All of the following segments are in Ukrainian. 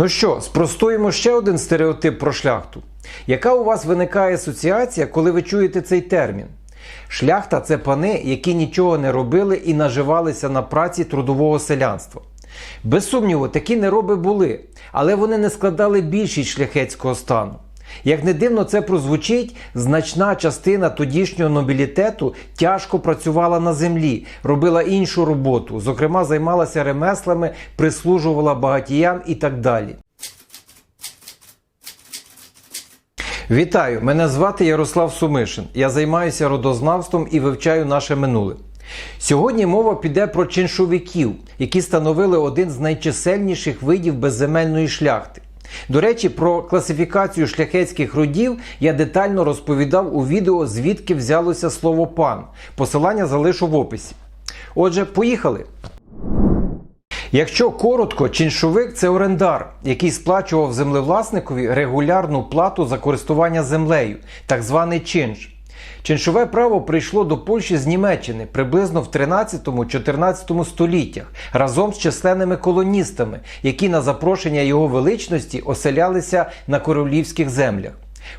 Ну що, спростуємо ще один стереотип про шляхту. Яка у вас виникає асоціація, коли ви чуєте цей термін? Шляхта це пани, які нічого не робили і наживалися на праці трудового селянства. Без сумніву, такі нероби були, але вони не складали більшість шляхетського стану. Як не дивно це прозвучить, значна частина тодішнього нобілітету тяжко працювала на землі, робила іншу роботу, зокрема займалася ремеслами, прислужувала багатіям і так далі. Вітаю! Мене звати Ярослав Сумишин. Я займаюся родознавством і вивчаю наше минуле. Сьогодні мова піде про чиншовиків, які становили один з найчисельніших видів безземельної шляхти. До речі, про класифікацію шляхетських родів я детально розповідав у відео, звідки взялося слово пан. Посилання залишу в описі. Отже, поїхали. Якщо коротко, чиншовик це орендар, який сплачував землевласникові регулярну плату за користування землею, так званий чинш. Чиншове право прийшло до Польщі з Німеччини приблизно в 13-14 століттях разом з численними колоністами, які на запрошення його величності оселялися на королівських землях.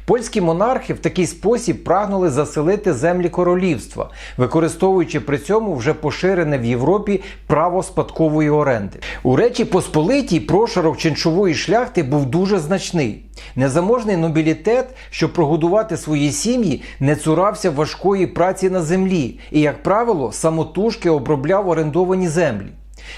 Польські монархи в такий спосіб прагнули заселити землі королівства, використовуючи при цьому вже поширене в Європі право спадкової оренди. У Речі Посполитій прошарок чиншової шляхти був дуже значний. Незаможний нобілітет, щоб прогодувати свої сім'ї, не цурався важкої праці на землі і, як правило, самотужки обробляв орендовані землі.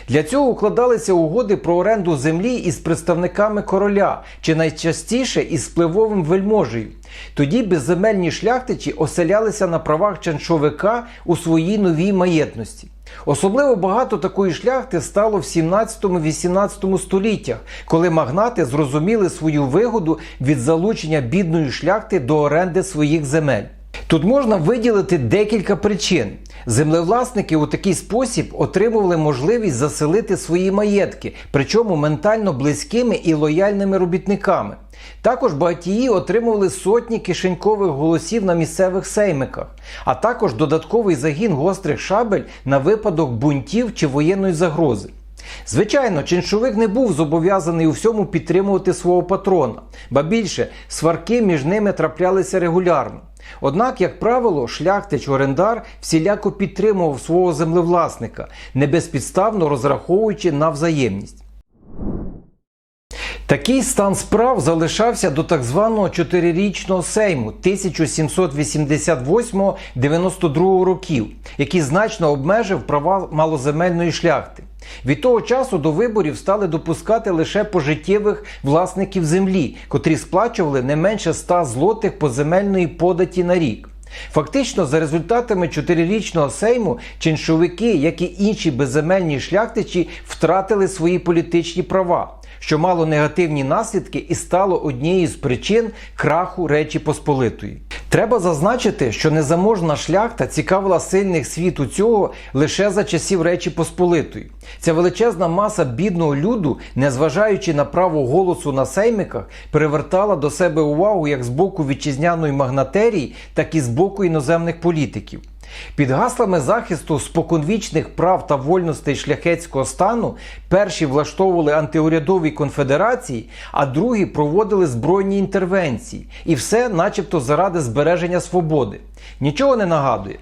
Для цього укладалися угоди про оренду землі із представниками короля чи найчастіше із впливовим вельможею. Тоді безземельні шляхтичі оселялися на правах чаншовика у своїй новій маєтності. Особливо багато такої шляхти стало в 17-18 століттях, коли магнати зрозуміли свою вигоду від залучення бідної шляхти до оренди своїх земель. Тут можна виділити декілька причин. Землевласники у такий спосіб отримували можливість заселити свої маєтки, причому ментально близькими і лояльними робітниками. Також багатії отримували сотні кишенькових голосів на місцевих сеймиках, а також додатковий загін гострих шабель на випадок бунтів чи воєнної загрози. Звичайно, чиншовик не був зобов'язаний у всьому підтримувати свого патрона, ба більше сварки між ними траплялися регулярно. Однак, як правило, шляхтич-орендар всіляко підтримував свого землевласника, не безпідставно розраховуючи на взаємність. Такий стан справ залишався до так званого чотирирічного сейму 1788-92 років, який значно обмежив права малоземельної шляхти. Від того часу до виборів стали допускати лише пожиттєвих власників землі, котрі сплачували не менше 100 злотих поземельної податі на рік. Фактично, за результатами чотирирічного сейму чиншовики, як і інші безземельні шляхтичі, втратили свої політичні права, що мало негативні наслідки і стало однією з причин краху Речі Посполитої. Треба зазначити, що незаможна шляхта цікавила сильних світу цього лише за часів Речі Посполитої. Ця величезна маса бідного люду, незважаючи на право голосу на сеймиках, привертала до себе увагу як з боку вітчизняної магнатерії, так і з боку іноземних політиків. Під гаслами захисту споконвічних прав та вольностей шляхетського стану перші влаштовували антиурядові конфедерації, а другі проводили збройні інтервенції. І все, начебто, заради збереження свободи. Нічого не нагадує.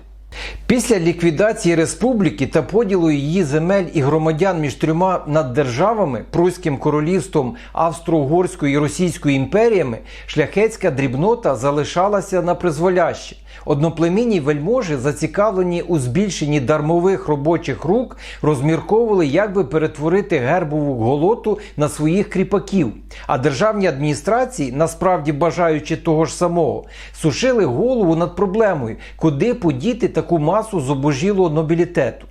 Після ліквідації республіки та поділу її земель і громадян між трьома наддержавами Пруським королівством, Австро-Угорською і Російською імперіями, шляхетська дрібнота залишалася на призволяще. Одноплемінні вельможі, зацікавлені у збільшенні дармових робочих рук, розмірковували, як би перетворити гербову голоту на своїх кріпаків. А державні адміністрації, насправді бажаючи того ж самого, сушили голову над проблемою, куди подіти таку масу зубожілого нобілітету.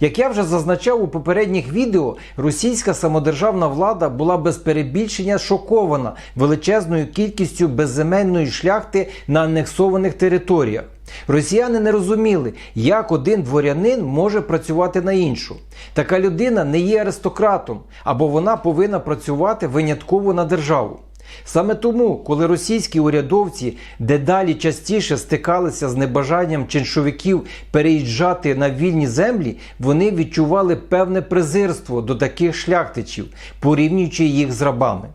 Як я вже зазначав у попередніх відео, російська самодержавна влада була без перебільшення шокована величезною кількістю безземельної шляхти на анексованих територіях. Росіяни не розуміли, як один дворянин може працювати на іншу. Така людина не є аристократом, або вона повинна працювати винятково на державу. Саме тому, коли російські урядовці дедалі частіше стикалися з небажанням чиншовиків переїжджати на вільні землі, вони відчували певне презирство до таких шляхтичів, порівнюючи їх з рабами.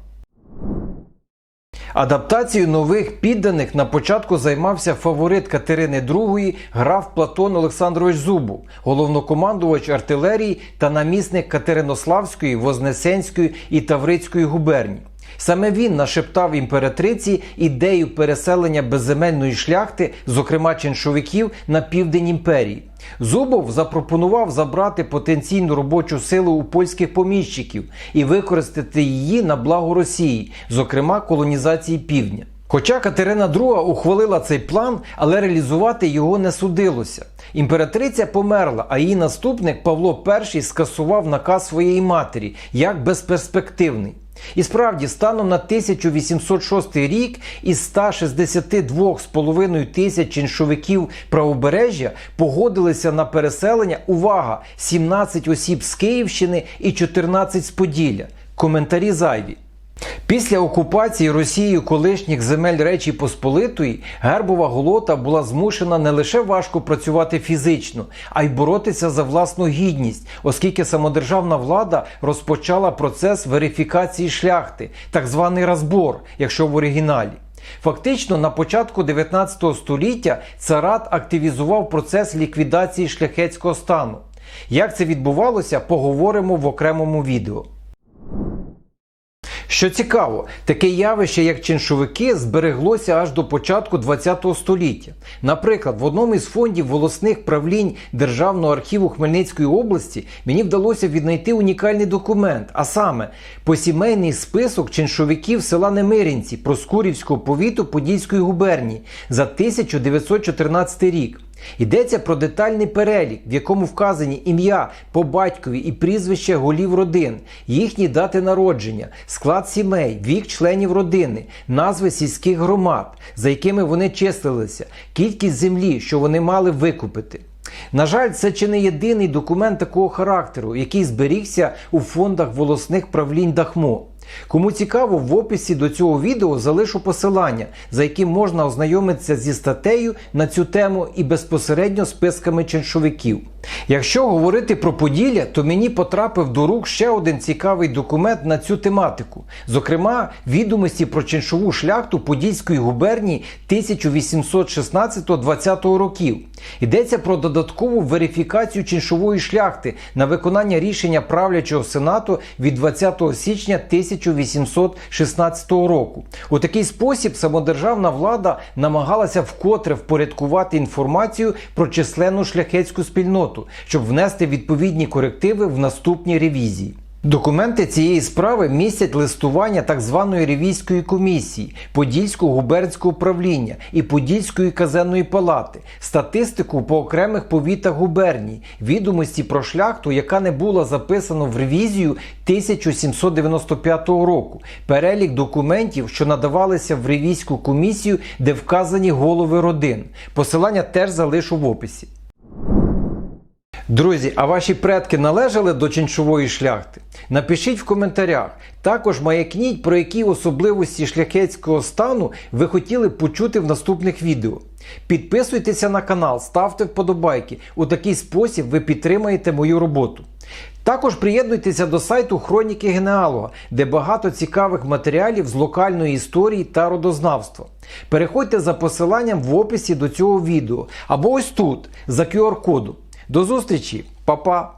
Адаптацією нових підданих на початку займався фаворит Катерини II граф Платон Олександрович Зубов, головнокомандувач артилерії та намісник Катеринославської, Вознесенської і Таврицької губерній. Саме він нашептав імператриці ідею переселення безземельної шляхти, зокрема чиншовиків, на південь імперії. Зубов запропонував забрати потенційну робочу силу у польських поміщиків і використати її на благо Росії, зокрема колонізації півдня. Хоча Катерина II ухвалила цей план, але реалізувати його не судилося. Імператриця померла, а її наступник Павло І скасував наказ своєї матері як безперспективний. І справді, станом на 1806 рік із 162,5 тисяч іншовиків правобережжя погодилися на переселення. Увага! 17 осіб з Київщини і 14 з Поділля. Коментарі зайві. Після окупації Росією колишніх земель Речі Посполитої гербова голота була змушена не лише важко працювати фізично, а й боротися за власну гідність, оскільки самодержавна влада розпочала процес верифікації шляхти, так званий розбор, якщо в оригіналі. Фактично, на початку 19 століття царат активізував процес ліквідації шляхетського стану. Як це відбувалося, поговоримо в окремому відео. Що цікаво, таке явище, як чиншовики, збереглося аж до початку ХХ століття. Наприклад, в одному із фондів волосних правлінь Державного архіву Хмельницької області мені вдалося віднайти унікальний документ, а саме посімейний список чиншовиків села Немирінці Проскурівського повіту Подільської губернії за 1914 рік. Йдеться про детальний перелік, в якому вказані ім'я по батькові і прізвище голів родин, їхні дати народження, склад сімей, вік членів родини, назви сільських громад, за якими вони числилися, кількість землі, що вони мали викупити. На жаль, це чи не єдиний документ такого характеру, який зберігся у фондах волосних правлінь Дахмо. Кому цікаво, в описі до цього відео залишу посилання, за яким можна ознайомитися зі статтею на цю тему і безпосередньо списками чиншовиків. Якщо говорити про Поділля, то мені потрапив до рук ще один цікавий документ на цю тематику, зокрема, відомості про чиншову шляхту Подільської губернії 1816-20 років. Йдеться про додаткову верифікацію чиншової шляхти на виконання рішення правлячого сенату від 20 січня 1816 року. У такий спосіб самодержавна влада намагалася вкотре впорядкувати інформацію про численну шляхетську спільноту, щоб внести відповідні корективи в наступні ревізії. Документи цієї справи містять листування так званої ревізійської комісії, Подільського губернського управління і Подільської казенної палати, статистику по окремих повітах губерній, відомості про шляхту, яка не була записана в ревізію 1795 року, перелік документів, що надавалися в ревізійську комісію, де вказані голови родин. Посилання теж залишу в описі. Друзі, а ваші предки належали до чинчової шляхти? Напишіть в коментарях. Також маякніть, про які особливості шляхетського стану ви хотіли почути в наступних відео. Підписуйтеся на канал, ставте вподобайки. У такий спосіб ви підтримаєте мою роботу. Також приєднуйтеся до сайту Хроніки Генеалога, де багато цікавих матеріалів з локальної історії та родознавства. Переходьте за посиланням в описі до цього відео або ось тут за QR-кодом. До зустрічі, Па-па!